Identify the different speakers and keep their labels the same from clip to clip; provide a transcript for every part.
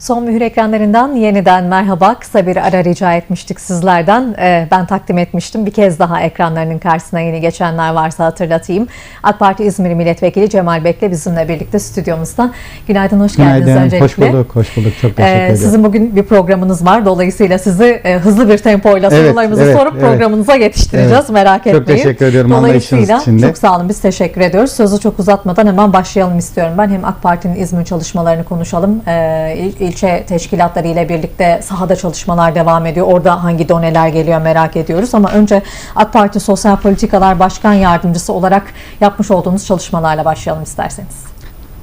Speaker 1: Son mühür ekranlarından yeniden merhaba. Kısa bir ara rica etmiştik sizlerden. Ee, ben takdim etmiştim. Bir kez daha ekranlarının karşısına yeni geçenler varsa hatırlatayım. AK Parti İzmir Milletvekili Cemal Bekle bizimle birlikte stüdyomuzda. Günaydın, hoş geldiniz
Speaker 2: Günaydın,
Speaker 1: öncelikle.
Speaker 2: hoş bulduk, hoş bulduk. Çok teşekkür
Speaker 1: Ee,
Speaker 2: ederim.
Speaker 1: sizin bugün bir programınız var. Dolayısıyla sizi e, hızlı bir tempoyla
Speaker 2: Evet,
Speaker 1: sorularımızı
Speaker 2: evet,
Speaker 1: sorup
Speaker 2: evet.
Speaker 1: programınıza yetiştireceğiz.
Speaker 2: Evet.
Speaker 1: Merak
Speaker 2: Çok
Speaker 1: etmeyin.
Speaker 2: teşekkür ediyorum anlayışınız
Speaker 1: Dolayısıyla
Speaker 2: için
Speaker 1: çok sağ olun. Biz teşekkür ediyoruz. Sözü çok uzatmadan hemen başlayalım istiyorum ben. Hem AK Parti'nin İzmir çalışmalarını konuşalım. Ee, ilçe teşkilatları ile birlikte sahada çalışmalar devam ediyor. Orada hangi doneler geliyor merak ediyoruz. Ama önce AK Parti Sosyal Politikalar Başkan Yardımcısı olarak yapmış olduğunuz çalışmalarla başlayalım isterseniz.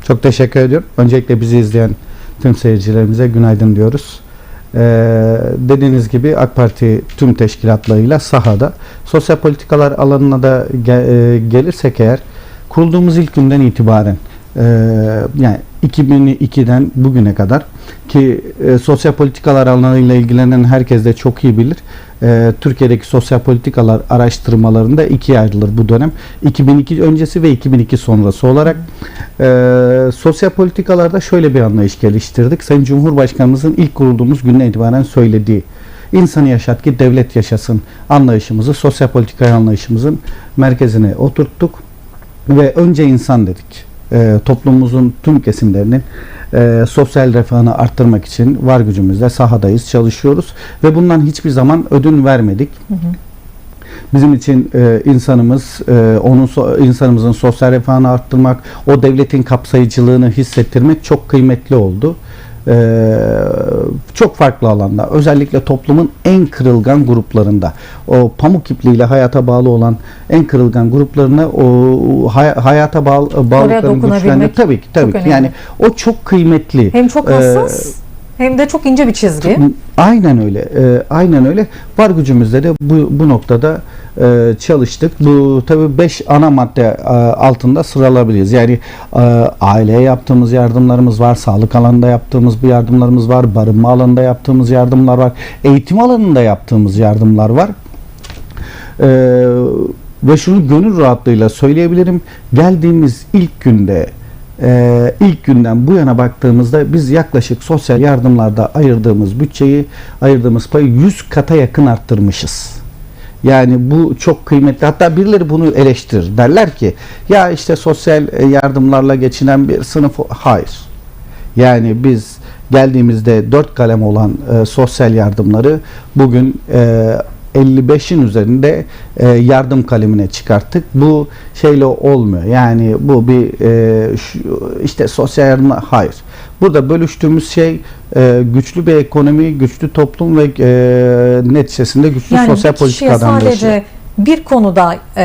Speaker 2: Çok teşekkür ediyorum. Öncelikle bizi izleyen tüm seyircilerimize günaydın diyoruz. Ee, dediğiniz gibi AK Parti tüm teşkilatlarıyla sahada sosyal politikalar alanına da ge- e, gelirsek eğer kurulduğumuz ilk günden itibaren e, yani 2002'den bugüne kadar ki e, sosyal politikalar alanıyla ilgilenen herkes de çok iyi bilir. E, Türkiye'deki sosyal politikalar araştırmalarında ikiye ayrılır bu dönem. 2002 öncesi ve 2002 sonrası olarak e, sosyal politikalarda şöyle bir anlayış geliştirdik. Sayın Cumhurbaşkanımızın ilk kurulduğumuz günden itibaren söylediği insanı yaşat ki devlet yaşasın anlayışımızı sosyal politika anlayışımızın merkezine oturttuk ve önce insan dedik. E, toplumumuzun tüm kesimlerinin e, sosyal refahını arttırmak için var gücümüzle sahadayız, çalışıyoruz ve bundan hiçbir zaman ödün vermedik. Bizim için e, insanımız, e, onun so- insanımızın sosyal refahını arttırmak, o devletin kapsayıcılığını hissettirmek çok kıymetli oldu. E, çok farklı alanda, özellikle toplumun en kırılgan gruplarında, o pamuk ipliğiyle hayata bağlı olan en kırılgan gruplarına o hay- hayata bağlı, bağlılıklarını
Speaker 1: dokunabilmek
Speaker 2: güçlendir. Tabii ki, tabii ki. Yani o çok kıymetli.
Speaker 1: Hem çok
Speaker 2: Ee,
Speaker 1: hassas hem de çok ince bir çizgi.
Speaker 2: Aynen öyle. e, aynen öyle. Var gücümüzle de bu, bu noktada e, çalıştık. Bu tabii 5 ana madde e, altında sıralayabiliriz. Yani e, aileye yaptığımız yardımlarımız var, sağlık alanında yaptığımız bir yardımlarımız var, barınma alanında yaptığımız yardımlar var, eğitim alanında yaptığımız yardımlar var. Ve şunu gönül rahatlığıyla söyleyebilirim. Geldiğimiz ilk günde e, ilk günden bu yana baktığımızda biz yaklaşık sosyal yardımlarda ayırdığımız bütçeyi, ayırdığımız payı 100 kata yakın arttırmışız. Yani bu çok kıymetli. Hatta birileri bunu eleştirir. Derler ki ya işte sosyal e, yardımlarla geçinen bir sınıf o-" hayır. Yani biz geldiğimizde dört kalem olan e, sosyal yardımları bugün e, 55'in üzerinde e, yardım kalemine çıkarttık. Bu şeyle olmuyor. Yani bu bir e, şu- işte sosyal yardım hayır. Burada bölüştüğümüz şey e, güçlü bir ekonomi, güçlü toplum ve e, neticesinde güçlü
Speaker 1: Yani
Speaker 2: sosyal politikadan
Speaker 1: sadece
Speaker 2: oluşuyor.
Speaker 1: bir konuda e,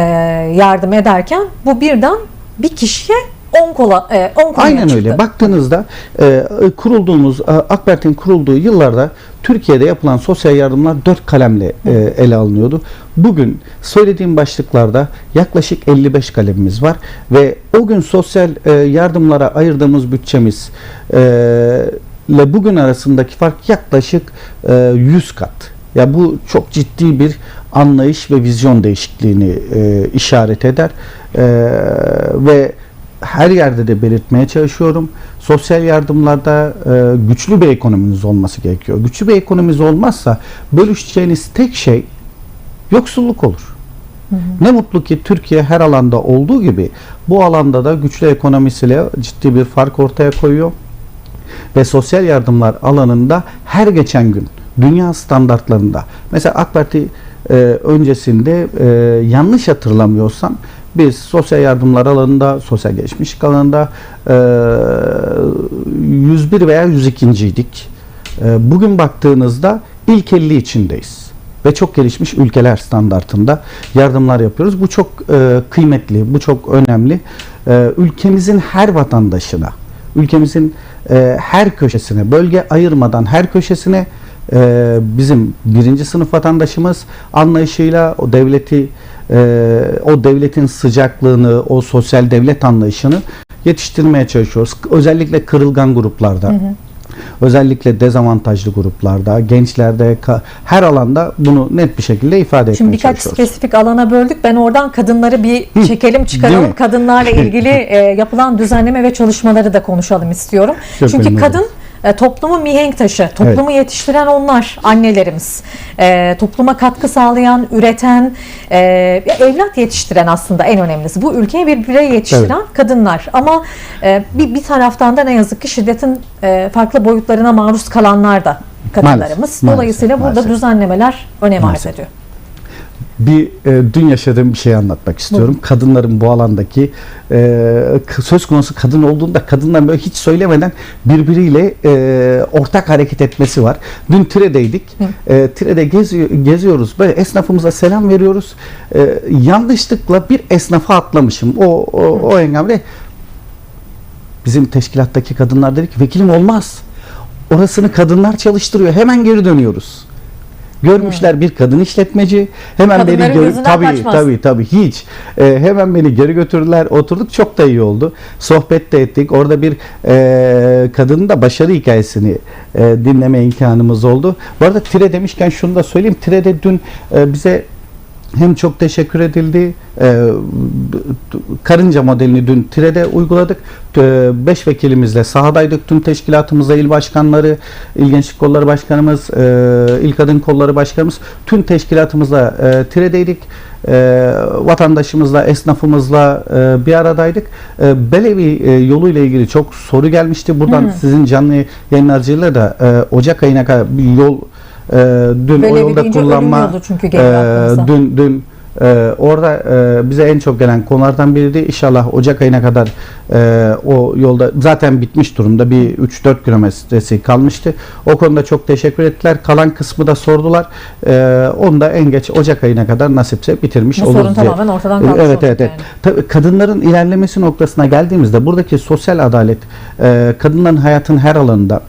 Speaker 1: yardım ederken bu birden bir kişiye 10 kola e, 10 konuya
Speaker 2: Aynen
Speaker 1: çıktı.
Speaker 2: öyle. Baktığınızda e, kurulduğumuz AK Parti'nin kurulduğu yıllarda Türkiye'de yapılan sosyal yardımlar dört kalemle e, ele alınıyordu. Bugün söylediğim başlıklarda yaklaşık 55 kalemimiz var ve o gün sosyal e, yardımlara ayırdığımız bütçemiz e, ile bugün arasındaki fark yaklaşık e, 100 kat. Ya bu çok ciddi bir anlayış ve vizyon değişikliğini e, işaret eder E, ve her yerde de belirtmeye çalışıyorum. Sosyal yardımlarda e, güçlü bir ekonominiz olması gerekiyor. Güçlü bir ekonominiz olmazsa bölüşeceğiniz tek şey yoksulluk olur. Ne mutlu ki Türkiye her alanda olduğu gibi bu alanda da güçlü ekonomisiyle ciddi bir fark ortaya koyuyor. Ve sosyal yardımlar alanında her geçen gün dünya standartlarında mesela AK Parti e, öncesinde e, yanlış hatırlamıyorsam biz sosyal yardımlar alanında, sosyal gelişmişlik alanında e, 101 veya 102. idik. E, bugün baktığınızda ilk 50 içindeyiz ve çok gelişmiş ülkeler standartında yardımlar yapıyoruz. Bu çok e, kıymetli, bu çok önemli. E, ülkemizin her vatandaşına, ülkemizin e, her köşesine, bölge ayırmadan her köşesine e, bizim birinci sınıf vatandaşımız anlayışıyla o devleti, e, o devletin sıcaklığını, o sosyal devlet anlayışını yetiştirmeye çalışıyoruz. Özellikle kırılgan gruplarda. Özellikle dezavantajlı gruplarda, gençlerde, her alanda bunu net bir şekilde ifade etmeye
Speaker 1: Şimdi birkaç
Speaker 2: çalışıyoruz.
Speaker 1: spesifik alana böldük. Ben oradan kadınları bir
Speaker 2: Hı,
Speaker 1: çekelim çıkaralım. Kadınlarla ilgili e, yapılan düzenleme ve çalışmaları da konuşalım istiyorum.
Speaker 2: Çok
Speaker 1: Çünkü kadın e, toplumun mihenk taşı, toplumu yetiştiren onlar, annelerimiz. E, topluma katkı sağlayan, üreten, e, evlat yetiştiren aslında en önemlisi. Bu ülkeye bir birey yetiştiren kadınlar. Ama e, bir, bir taraftan da ne yazık ki şiddetin e, farklı boyutlarına maruz kalanlar da kadınlarımız.
Speaker 2: Maalesef,
Speaker 1: Dolayısıyla burada
Speaker 2: maalesef.
Speaker 1: düzenlemeler önem arz
Speaker 2: Maalesef.
Speaker 1: ediyor.
Speaker 2: Bir e, dün yaşadığım bir şey anlatmak istiyorum. Kadınların bu alandaki e, söz konusu kadın olduğunda kadınlar böyle hiç söylemeden birbiriyle e, ortak hareket etmesi var. Dün Tire'deydik. E, Tire'de geziyor, geziyoruz. Böyle esnafımıza selam veriyoruz. E, yanlışlıkla bir esnafa atlamışım. O o, o engamde bizim teşkilattaki kadınlar dedi ki vekilim olmaz. Orasını kadınlar çalıştırıyor. Hemen geri dönüyoruz. Görmüşler bir kadın işletmeci. Hemen beni gör-
Speaker 1: gözünden
Speaker 2: tabii
Speaker 1: kaçmaz.
Speaker 2: tabii tabii hiç. Ee, hemen beni geri götürdüler. Oturduk çok da iyi oldu. Sohbet de ettik. Orada bir e, kadının da başarı hikayesini e, dinleme imkanımız oldu. Bu arada Tire demişken şunu da söyleyeyim. Tire'de dün e, bize hem çok teşekkür edildi. Ee, karınca modelini dün Tire'de uyguladık. Ee, beş vekilimizle sahadaydık. Tüm teşkilatımızla il başkanları, il gençlik kolları başkanımız, e, il kadın kolları başkanımız, tüm teşkilatımızla e, Tire'deydik. E, vatandaşımızla, esnafımızla e, bir aradaydık. E, Belevi e, yoluyla ilgili çok soru gelmişti. Buradan sizin canlı yayın aracılığıyla da e, Ocak ayına kadar bir yol e, dün o
Speaker 1: Belevi
Speaker 2: yolda
Speaker 1: deyince ölüm
Speaker 2: kullanma
Speaker 1: çünkü
Speaker 2: e, dün dün e, orada e, bize en çok gelen konulardan biriydi. İnşallah Ocak ayına kadar e, o yolda zaten bitmiş durumda. Bir 3-4 kilometresi kalmıştı. O konuda çok teşekkür ettiler. Kalan kısmı da sordular. E, onu da en geç Ocak ayına kadar nasipse bitirmiş
Speaker 1: Bu
Speaker 2: oluruz
Speaker 1: sorun
Speaker 2: diye.
Speaker 1: tamamen ortadan kalkmış
Speaker 2: Evet evet. evet.
Speaker 1: yani.
Speaker 2: Tabii kadınların ilerlemesi noktasına geldiğimizde buradaki sosyal adalet e, kadınların hayatın her alanında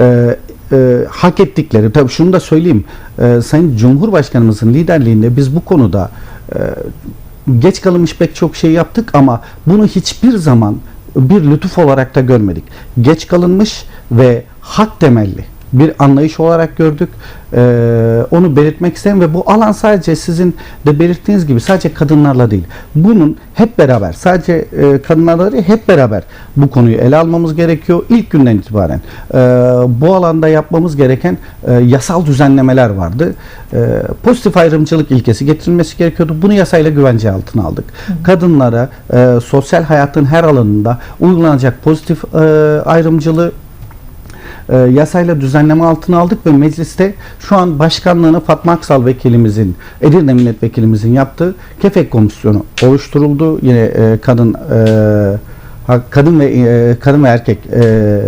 Speaker 2: e, e, hak ettikleri tabii şunu da söyleyeyim e, Sayın Cumhurbaşkanımızın liderliğinde biz bu konuda e, geç kalınmış pek çok şey yaptık ama bunu hiçbir zaman bir lütuf olarak da görmedik. Geç kalınmış ve hak temelli bir anlayış olarak gördük. Ee, onu belirtmek isterim ve bu alan sadece sizin de belirttiğiniz gibi sadece kadınlarla değil. Bunun hep beraber sadece e, kadınlarla değil hep beraber bu konuyu ele almamız gerekiyor. İlk günden itibaren e, bu alanda yapmamız gereken e, yasal düzenlemeler vardı. E, pozitif ayrımcılık ilkesi getirilmesi gerekiyordu. Bunu yasayla güvence altına aldık. Kadınlara e, sosyal hayatın her alanında uygulanacak pozitif e, ayrımcılığı e, yasayla düzenleme altına aldık ve mecliste şu an başkanlığını Fatma Aksal vekilimizin, Edirne milletvekilimizin yaptığı Kefek Komisyonu oluşturuldu. Yine e, kadın e, kadın ve e, kadın ve erkek e,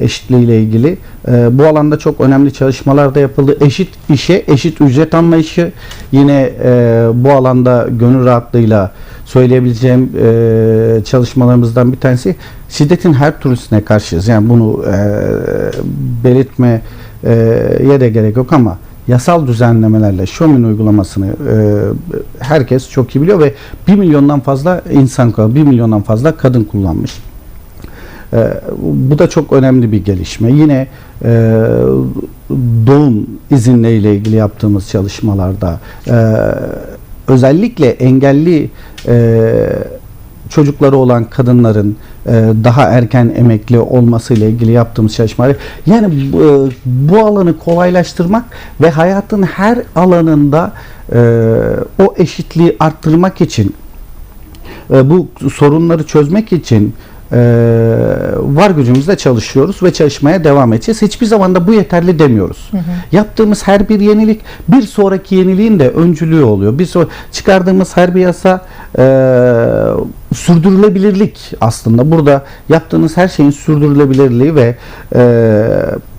Speaker 2: eşitliği ile ilgili e, bu alanda çok önemli çalışmalar da yapıldı. Eşit işe eşit ücret anlayışı yine e, bu alanda gönül rahatlığıyla söyleyebileceğim e, çalışmalarımızdan bir tanesi şiddetin her türlüsüne karşıyız. Yani bunu e, belirtmeye de gerek yok ama yasal düzenlemelerle Şomin uygulamasını e, herkes çok iyi biliyor ve 1 milyondan fazla insan, 1 milyondan fazla kadın kullanmış. E, bu da çok önemli bir gelişme. Yine e, doğum izinleriyle ilgili yaptığımız çalışmalarda e, özellikle engelli e, çocukları olan kadınların e, daha erken emekli olması ile ilgili yaptığımız çalışmalar. Yani bu, e, bu alanı kolaylaştırmak ve hayatın her alanında e, o eşitliği arttırmak için e, bu sorunları çözmek için e, var gücümüzle çalışıyoruz ve çalışmaya devam edeceğiz. Hiçbir zaman da bu yeterli demiyoruz. Yaptığımız her bir yenilik bir sonraki yeniliğin de öncülüğü oluyor. Bir sonra çıkardığımız her bir yasa e, sürdürülebilirlik aslında. Burada yaptığınız her şeyin sürdürülebilirliği ve e,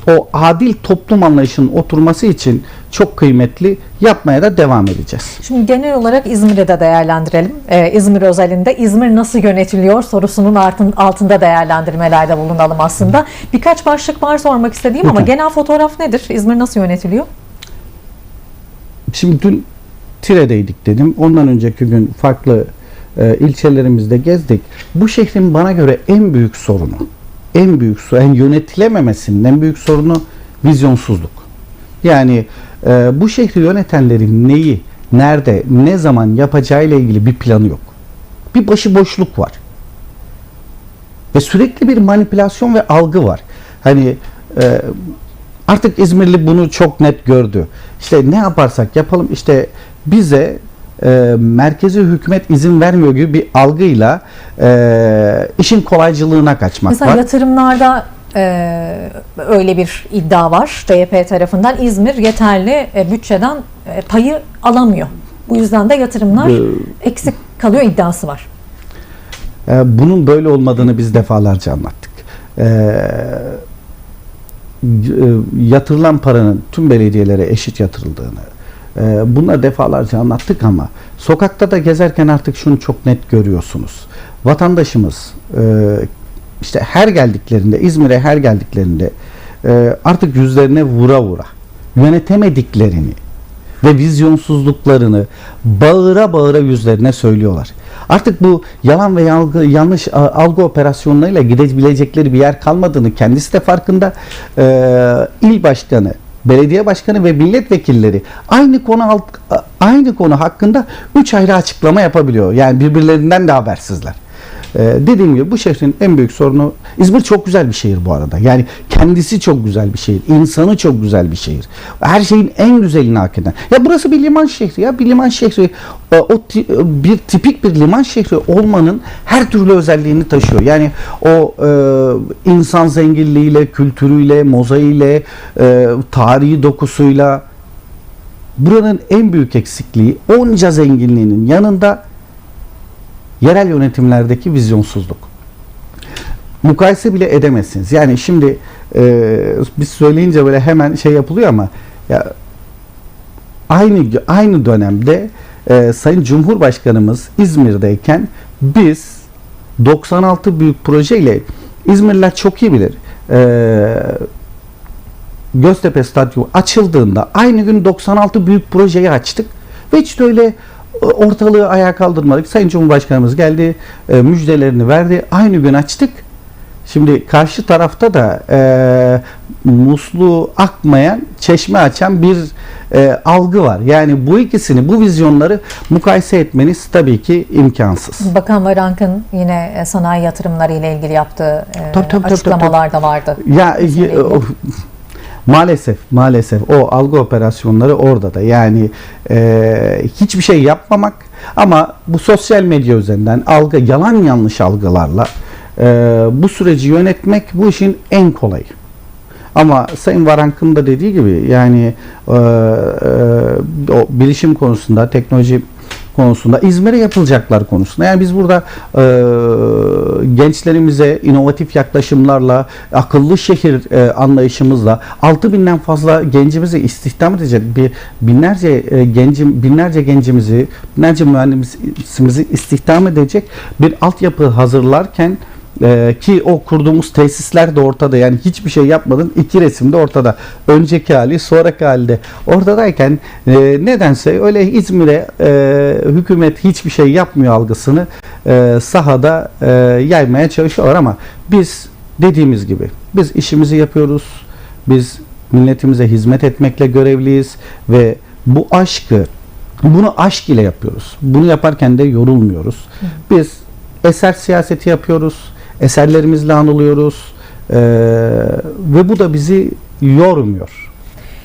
Speaker 2: o adil toplum anlayışının oturması için çok kıymetli yapmaya da devam edeceğiz.
Speaker 1: Şimdi genel olarak İzmir'de de değerlendirelim. Ee, İzmir özelinde İzmir nasıl yönetiliyor sorusunun altın- altında değerlendirmelerde bulunalım aslında. Birkaç başlık var sormak istediğim ama genel fotoğraf nedir? İzmir nasıl yönetiliyor?
Speaker 2: Şimdi dün Tire'deydik dedim. Ondan önceki gün farklı e, ilçelerimizde gezdik. Bu şehrin bana göre en büyük sorunu, en büyük sorunu, en yönetilememesinin en büyük sorunu vizyonsuzluk. Yani e, bu şehri yönetenlerin neyi, nerede, ne zaman yapacağıyla ilgili bir planı yok. Bir başıboşluk var. Ve sürekli bir manipülasyon ve algı var. Hani e, artık İzmirli bunu çok net gördü. İşte ne yaparsak yapalım işte bize e, merkezi hükümet izin vermiyor gibi bir algıyla e, işin kolaycılığına kaçmak
Speaker 1: Mesela
Speaker 2: var.
Speaker 1: yatırımlarda e, öyle bir iddia var CHP tarafından. İzmir yeterli e, bütçeden e, payı alamıyor. Bu yüzden de yatırımlar
Speaker 2: Ee,
Speaker 1: eksik kalıyor iddiası var.
Speaker 2: E, bunun böyle olmadığını biz defalarca anlattık. E, y- yatırılan paranın tüm belediyelere eşit yatırıldığını e, bunları defalarca anlattık ama sokakta da gezerken artık şunu çok net görüyorsunuz. Vatandaşımız e, işte her geldiklerinde İzmir'e her geldiklerinde e, artık yüzlerine vura vura yönetemediklerini ve vizyonsuzluklarını bağıra bağıra yüzlerine söylüyorlar. Artık bu yalan ve yalgı, yanlış a, algı operasyonlarıyla gidebilecekleri bir yer kalmadığını kendisi de farkında. Ee, il başkanı, belediye başkanı ve milletvekilleri aynı konu aynı konu hakkında üç ayrı açıklama yapabiliyor. Yani birbirlerinden de habersizler. Ee, dediğim gibi bu şehrin en büyük sorunu İzmir çok güzel bir şehir bu arada. Yani kendisi çok güzel bir şehir. insanı çok güzel bir şehir. Her şeyin en güzelini hak eden. Ya burası bir liman şehri ya. Bir liman şehri e, o ti- bir tipik bir liman şehri olmanın her türlü özelliğini taşıyor. Yani o e, insan zenginliğiyle, kültürüyle, mozaiğiyle, e, tarihi dokusuyla buranın en büyük eksikliği onca zenginliğinin yanında yerel yönetimlerdeki vizyonsuzluk. Mukayese bile edemezsiniz. Yani şimdi e, biz söyleyince böyle hemen şey yapılıyor ama ya aynı aynı dönemde e, Sayın Cumhurbaşkanımız İzmir'deyken biz 96 büyük projeyle İzmirliler çok iyi bilir. E, Göztepe Stadyumu açıldığında aynı gün 96 büyük projeyi açtık ve hiç de öyle ortalığı ayağa kaldırmadık. Sayın Cumhurbaşkanımız geldi, e, müjdelerini verdi. Aynı gün açtık. Şimdi karşı tarafta da e, musluğu akmayan, çeşme açan bir e, algı var. Yani bu ikisini, bu vizyonları mukayese etmeniz tabii ki imkansız.
Speaker 1: Bakan Varank'ın yine e, sanayi yatırımları ile ilgili yaptığı e,
Speaker 2: Tabii, tabii, tabii,
Speaker 1: açıklamalar da vardı.
Speaker 2: Ya. Maalesef maalesef o algı operasyonları orada da yani e, hiçbir şey yapmamak ama bu sosyal medya üzerinden algı yalan yanlış algılarla e, bu süreci yönetmek bu işin en kolayı. Ama Sayın Varank'ın da dediği gibi yani e, e, o bilişim konusunda, teknoloji konusunda, İzmir'e yapılacaklar konusunda. Yani biz burada e, gençlerimize inovatif yaklaşımlarla, akıllı şehir e, anlayışımızla 6000'den fazla gencimizi istihdam edecek bir binlerce e, gencim, binlerce gencimizi, binlerce mühendisimizi istihdam edecek bir altyapı hazırlarken ee, ki o kurduğumuz tesisler de ortada. Yani hiçbir şey yapmadın iki resim de ortada. Önceki hali sonraki halde ortadayken e, nedense öyle İzmir'e e, hükümet hiçbir şey yapmıyor algısını e, sahada e, yaymaya çalışıyorlar. Ama biz dediğimiz gibi biz işimizi yapıyoruz. Biz milletimize hizmet etmekle görevliyiz ve bu aşkı bunu aşk ile yapıyoruz. Bunu yaparken de yorulmuyoruz. Biz eser siyaseti yapıyoruz eserlerimizle anılıyoruz Ee, ve bu da bizi yormuyor.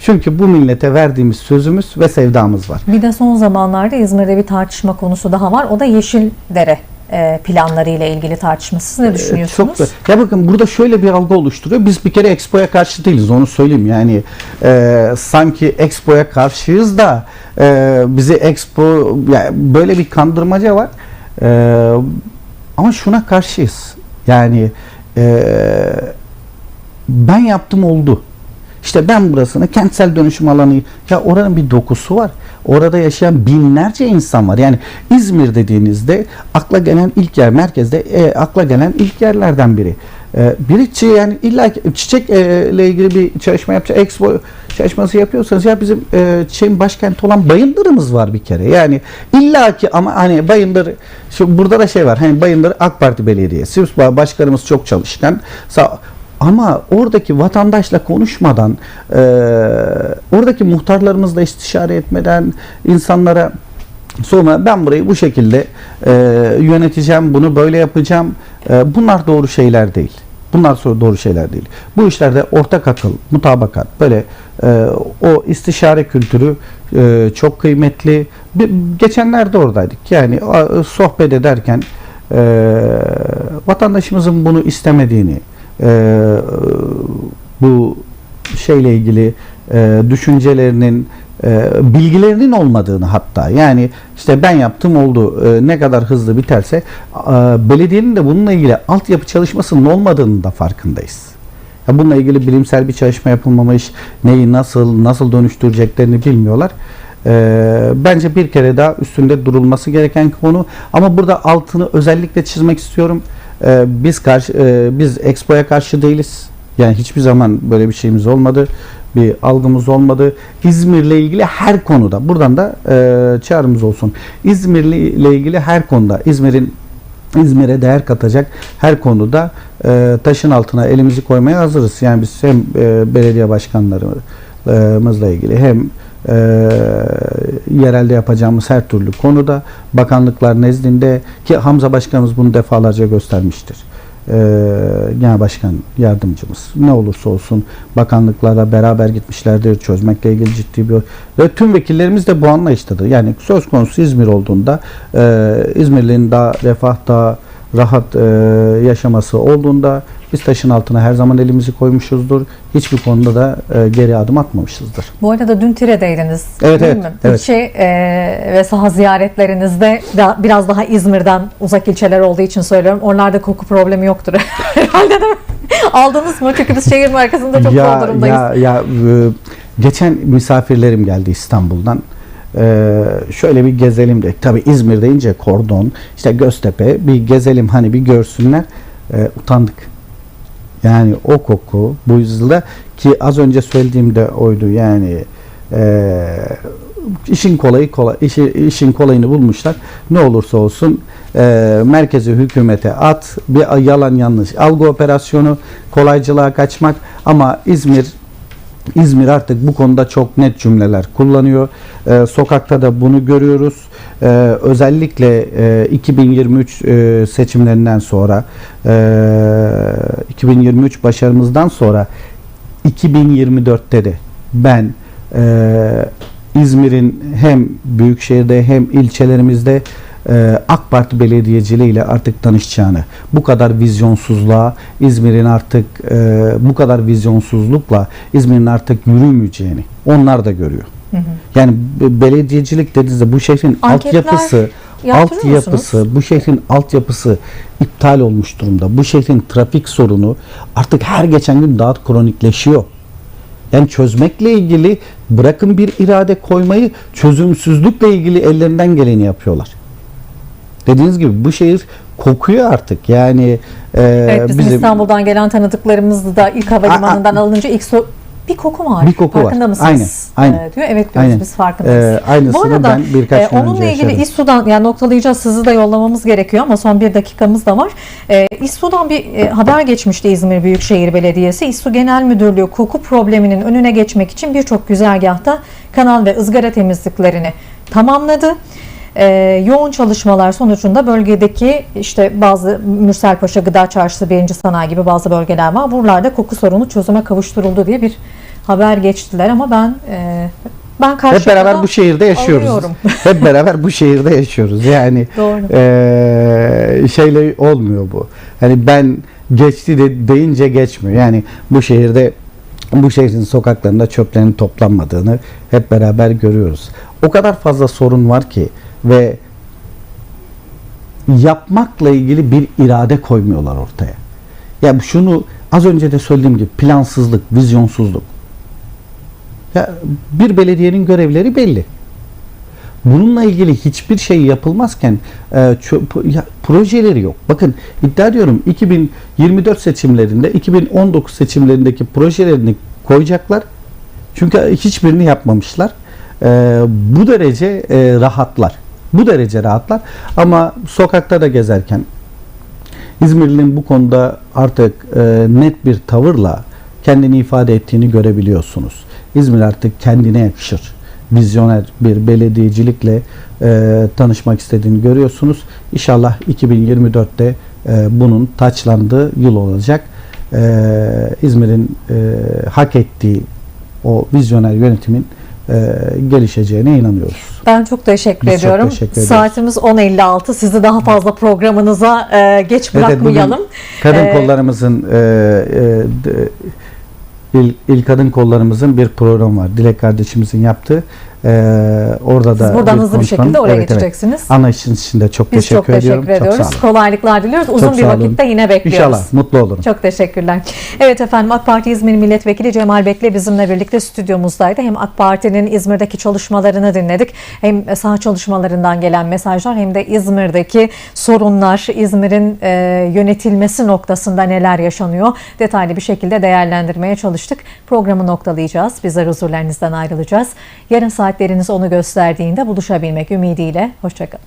Speaker 2: Çünkü bu millete verdiğimiz sözümüz ve sevdamız var.
Speaker 1: Bir de son zamanlarda İzmir'de bir tartışma konusu daha var. O da Yeşildere e, planları ile ilgili tartışma. Siz ne düşünüyorsunuz?
Speaker 2: Çok da, ya bakın burada şöyle bir algı oluşturuyor. Biz bir kere Expo'ya karşı değiliz onu söyleyeyim. Yani e, sanki Expo'ya karşıyız da e, bizi Expo yani böyle bir kandırmaca var. E, ama şuna karşıyız. Yani e, ben yaptım oldu. İşte ben burasını kentsel dönüşüm alanı ya oranın bir dokusu var. Orada yaşayan binlerce insan var. Yani İzmir dediğinizde akla gelen ilk yer merkezde e, akla gelen ilk yerlerden biri. E, biri çi- yani illa ki çiçek e, ile ilgili bir çalışma yapacak expo çalışması yapıyorsanız ya bizim e, çiçeğin başkenti olan Bayındır'ımız var bir kere. Yani illa ki ama hani Bayındır şu burada da şey var. Hani Bayındır AK Parti Belediyesi başkanımız çok çalışkan. Sağ, ama oradaki vatandaşla konuşmadan, e, oradaki muhtarlarımızla istişare etmeden insanlara sonra ben burayı bu şekilde e, yöneteceğim, bunu böyle yapacağım. E, bunlar doğru şeyler değil. Bunlar doğru şeyler değil. Bu işlerde ortak akıl, mutabakat, böyle e, o istişare kültürü e, çok kıymetli. Bir, geçenlerde oradaydık. Yani a, sohbet ederken e, vatandaşımızın bunu istemediğini, e, bu şeyle ilgili e, düşüncelerinin e, bilgilerinin olmadığını hatta yani işte ben yaptım oldu e, ne kadar hızlı biterse e, belediyenin de bununla ilgili altyapı çalışmasının olmadığını da farkındayız. Ya bununla ilgili bilimsel bir çalışma yapılmamış, neyi nasıl nasıl dönüştüreceklerini bilmiyorlar. E, bence bir kere daha üstünde durulması gereken konu ama burada altını özellikle çizmek istiyorum. E, biz karşı e, biz Expo'ya karşı değiliz. Yani hiçbir zaman böyle bir şeyimiz olmadı. Bir algımız olmadı. İzmir'le ilgili her konuda buradan da e, çağrımız olsun. İzmir'le ilgili her konuda İzmir'in İzmir'e değer katacak her konuda e, taşın altına elimizi koymaya hazırız. Yani biz hem e, belediye başkanlarımızla ilgili hem e, yerelde yapacağımız her türlü konuda bakanlıklar nezdinde ki Hamza Başkanımız bunu defalarca göstermiştir. E, Genel Başkan Yardımcımız ne olursa olsun bakanlıklarla beraber gitmişlerdir çözmekle ilgili ciddi bir ve tüm vekillerimiz de bu anlayıştadır. Yani söz konusu İzmir olduğunda e, İzmirli'nin daha refah daha rahat e, yaşaması olduğunda biz taşın altına her zaman elimizi koymuşuzdur. Hiçbir konuda da e, geri adım atmamışızdır.
Speaker 1: Bu arada dün Tire'deydiniz
Speaker 2: Evet,
Speaker 1: değil
Speaker 2: evet,
Speaker 1: mi?
Speaker 2: evet.
Speaker 1: İlçe e, ve saha ziyaretlerinizde da, biraz daha İzmir'den uzak ilçeler olduğu için söylüyorum. Oralarda koku problemi yoktur herhalde değil mi? Aldınız mı? Çünkü biz şehir merkezinde çok zor durumdayız.
Speaker 2: ya, ya e, geçen misafirlerim geldi İstanbul'dan. E, şöyle bir gezelim dedik. Tabii İzmir deyince kordon, işte Göztepe bir gezelim hani bir görsünler. E, utandık. Yani o koku bu yüzyılda ki az önce söylediğimde oydu yani e, işin kolayı kolay işi, işin kolayını bulmuşlar. Ne olursa olsun e, merkezi hükümete at bir yalan yanlış algı operasyonu kolaycılığa kaçmak ama İzmir İzmir artık bu konuda çok net cümleler kullanıyor. Ee, sokakta da bunu görüyoruz. Ee, özellikle e, 2023 e, seçimlerinden sonra, e, 2023 başarımızdan sonra 2024'te de ben e, İzmir'in hem büyükşehirde hem ilçelerimizde AK Parti belediyeciliği ile artık tanışacağını, bu kadar vizyonsuzluğa, İzmir'in artık e, bu kadar vizyonsuzlukla İzmir'in artık yürümeyeceğini onlar da görüyor. Yani be- belediyecilik dediğinizde bu şehrin
Speaker 1: Anketler
Speaker 2: altyapısı, altyapısı, bu şehrin altyapısı iptal olmuş durumda. Bu şehrin trafik sorunu artık her geçen gün daha kronikleşiyor. Yani çözmekle ilgili bırakın bir irade koymayı çözümsüzlükle ilgili ellerinden geleni yapıyorlar. Dediğiniz gibi bu şehir kokuyor artık. Yani e,
Speaker 1: Evet bizim,
Speaker 2: bizim
Speaker 1: İstanbul'dan gelen tanıdıklarımız da ilk havalimanından
Speaker 2: Aa,
Speaker 1: alınınca ilk so bir koku var.
Speaker 2: Bir koku var.
Speaker 1: Farkında mısınız?
Speaker 2: Aynen, aynen.
Speaker 1: Ee, diyor. Evet diyoruz
Speaker 2: Aynen.
Speaker 1: biz farkındayız.
Speaker 2: e, aynısını
Speaker 1: Bu arada
Speaker 2: ben birkaç
Speaker 1: e,
Speaker 2: gün önce
Speaker 1: onunla ilgili
Speaker 2: yaşadım.
Speaker 1: İSSU'dan yani noktalayacağız sizi de yollamamız gerekiyor ama son bir dakikamız da var. E, İSSU'dan bir e, haber geçmişti İzmir Büyükşehir Belediyesi. İSSU Genel Müdürlüğü koku probleminin önüne geçmek için birçok güzergahta kanal ve ızgara temizliklerini tamamladı. E, yoğun çalışmalar sonucunda bölgedeki işte bazı Mürselpaşa Gıda Çarşısı, Birinci Sanayi gibi bazı bölgeler var. Buralarda koku sorunu çözüme kavuşturuldu diye bir haber geçtiler ama ben e, ben
Speaker 2: Hep beraber bu şehirde yaşıyoruz.
Speaker 1: alıyorum.
Speaker 2: Hep beraber bu şehirde yaşıyoruz. Yani
Speaker 1: Doğru.
Speaker 2: eee, şeyle olmuyor bu. Hani ben geçti de deyince geçmiyor. Yani bu şehirde bu şehrin sokaklarında çöplerin toplanmadığını hep beraber görüyoruz. O kadar fazla sorun var ki ve yapmakla ilgili bir irade koymuyorlar ortaya. Ya şunu az önce de söylediğim gibi plansızlık, vizyonsuzluk. Ya bir belediyenin görevleri belli. Bununla ilgili hiçbir şey yapılmazken e, ya, projeleri yok. Bakın iddia ediyorum 2024 seçimlerinde 2019 seçimlerindeki projelerini koyacaklar. Çünkü hiçbirini yapmamışlar. E, bu derece e, rahatlar. Bu derece rahatlar. Ama sokakta da gezerken İzmirli'nin bu konuda artık e, net bir tavırla kendini ifade ettiğini görebiliyorsunuz. İzmir artık kendine yakışır. Vizyoner bir belediyecilikle e, tanışmak istediğini görüyorsunuz. İnşallah 2024'te e, bunun taçlandığı yıl olacak. e, İzmir'in e, hak ettiği o vizyoner yönetimin e, gelişeceğine inanıyoruz.
Speaker 1: Ben çok teşekkür
Speaker 2: Biz çok
Speaker 1: ediyorum.
Speaker 2: teşekkür ederiz.
Speaker 1: Saatimiz 10.56. Sizi daha fazla programınıza e, geç bırakmayalım.
Speaker 2: bugün kadın
Speaker 1: Ee,
Speaker 2: kollarımızın e, e, d- il, il kadın kollarımızın bir programı var. Dilek kardeşimizin yaptığı. E, orada da
Speaker 1: Siz buradan
Speaker 2: bir
Speaker 1: hızlı bir şekilde oraya
Speaker 2: Evet, evet.
Speaker 1: geçeceksiniz.
Speaker 2: Anlayışınız için de çok
Speaker 1: Biz
Speaker 2: teşekkür
Speaker 1: çok teşekkür
Speaker 2: ediyorum.
Speaker 1: ediyoruz.
Speaker 2: Çok sağ olun.
Speaker 1: Kolaylıklar diliyoruz. Uzun
Speaker 2: Çok
Speaker 1: bir vakitte yine bekliyoruz.
Speaker 2: İnşallah mutlu olun.
Speaker 1: Çok teşekkürler. Evet efendim AK Parti İzmir Milletvekili Cemal Bekle bizimle birlikte stüdyomuzdaydı. Hem AK Parti'nin İzmir'deki çalışmalarını dinledik. Hem saha çalışmalarından gelen mesajlar hem de İzmir'deki sorunlar, İzmir'in e, yönetilmesi noktasında neler yaşanıyor detaylı bir şekilde değerlendirmeye çalıştık. Programı noktalayacağız. Bizler huzurlarınızdan ayrılacağız. Yarın saatleriniz onu gösterdiğinde buluşabilmek ümidiyle. Hoşçakalın.